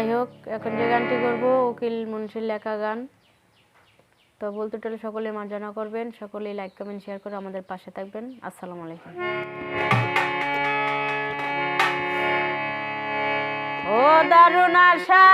যাই হোক এখন যে গানটি করব, উকিল মুন্সির লেখা গান। তো বলতে টলে সকলে মার্জনা করবেন, সকলেই লাইক কমেন্ট শেয়ার করে আমাদের পাশে থাকবেন। আসসালামু আলাইকুম। ও দারুণ আশা!